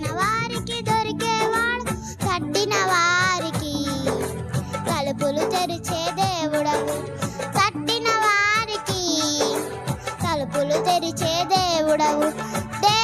తగిన వారికి దొరికేవాడు తట్టిన వారికి తలుపులు తెరిచే దేవుడవు. తట్టిన వారికి తలుపులు తెరిచే దేవుడవు. దే